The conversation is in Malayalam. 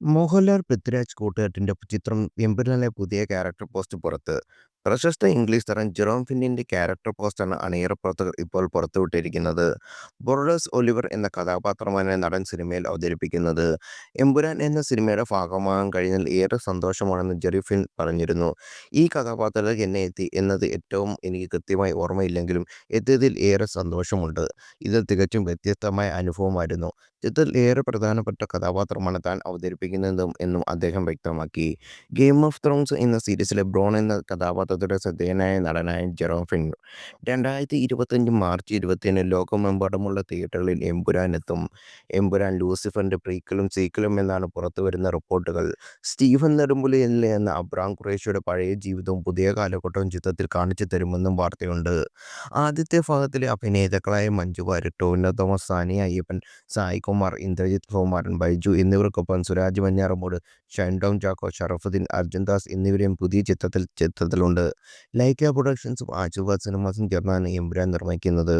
മോഹൻലാൽ പൃഥ്വിരാജ് കൂട്ടുകെട്ടിന്റെ ചിത്രം എമ്പുരാനിലെ പുതിയ ക്യാരക്ടർ പോസ്റ്റ് പുറത്ത്. പ്രശസ്ത ഇംഗ്ലീഷ് താരം ജെറോം ഫിന്നിന്റെ ക്യാരക്ടർ പോസ്റ്റാണ് അണിയറ പ്രവർത്തകർ ഇപ്പോൾ പുറത്തുവിട്ടിരിക്കുന്നത്. ബോർഡേഴ്സ് ഒലിവർ എന്ന കഥാപാത്രമാണ് നടൻ സിനിമയിൽ അവതരിപ്പിക്കുന്നത്. എമ്പുരാൻ എന്ന സിനിമയുടെ ഭാഗമാകാൻ കഴിഞ്ഞാൽ ഏറെ സന്തോഷമാണെന്ന് ജെറി ഫിൻ പറഞ്ഞിരുന്നു. ഈ കഥാപാത്രത്തിൽ എന്നെ എത്തി എന്നത് ഏറ്റവും എനിക്ക് കൃത്യമായി ഓർമ്മയില്ലെങ്കിലും എത്തിയതിൽ ഏറെ സന്തോഷമുണ്ട്. ഇത് തികച്ചും വ്യത്യസ്തമായ അനുഭവമായിരുന്നു. ചിത്രത്തിൽ ഏറെ പ്രധാനപ്പെട്ട കഥാപാത്രമാണ് താൻ അവതരിപ്പിക്കുന്നതും എന്നും അദ്ദേഹം വ്യക്തമാക്കി. ഗെയിം ഓഫ് ത്രോൺസ് എന്ന സീരീസിലെ ബ്രോൺ എന്ന കഥാപാത്രത്തിലൂടെ ശ്രദ്ധേയനായ നടനായ ജെറോം ഫിൻ രണ്ടായിരത്തി ഇരുപത്തഞ്ച് മാർച്ച് ഇരുപത്തിയേഴിന് ലോകമെമ്പാടുമുള്ള തിയേറ്ററുകളിൽ എമ്പുരാൻ എത്തും. എമ്പുരാൻ ലൂസിഫറിന്റെ പ്രീക്വലും സീക്വലും എന്നാണ് പുറത്തു വരുന്ന റിപ്പോർട്ടുകൾ. സ്റ്റീഫൻ നെടുമ്പുലയിൽ എന്ന അബ്രാം ഖുറേഷിയുടെ പഴയ ജീവിതവും പുതിയ കാലഘട്ടവും ചിത്രത്തിൽ കാണിച്ചു തരുമെന്നും വാർത്തയുണ്ട്. ആദ്യത്തെ ഭാഗത്തിലെ അഭിനേതാക്കളായ മഞ്ജു വാര്യർ, ടൊവിനോ തോമസ്, സാനിയ അയ്യപ്പൻ, സായ് കുമാർ, ഇന്ദ്രജിത്ത് സുകുമാരൻ, ബൈജു എന്നിവർക്കൊപ്പം സുരാജ് വെഞ്ഞാറമൂട്, ഷൈൻ ടോം ചാക്കോ, ഷറഫുദ്ദീൻ, അർജുൻ ദാസ് എന്നിവരും പുതിയ ചിത്രത്തിൽ ചിത്രത്തിലുണ്ട്. ലൈക്ക പ്രൊഡക്ഷൻസും ആശീർവാദ് സിനിമാസും ചേർന്നാണ് എമ്പുരാൻ നിർമ്മിക്കുന്നത്.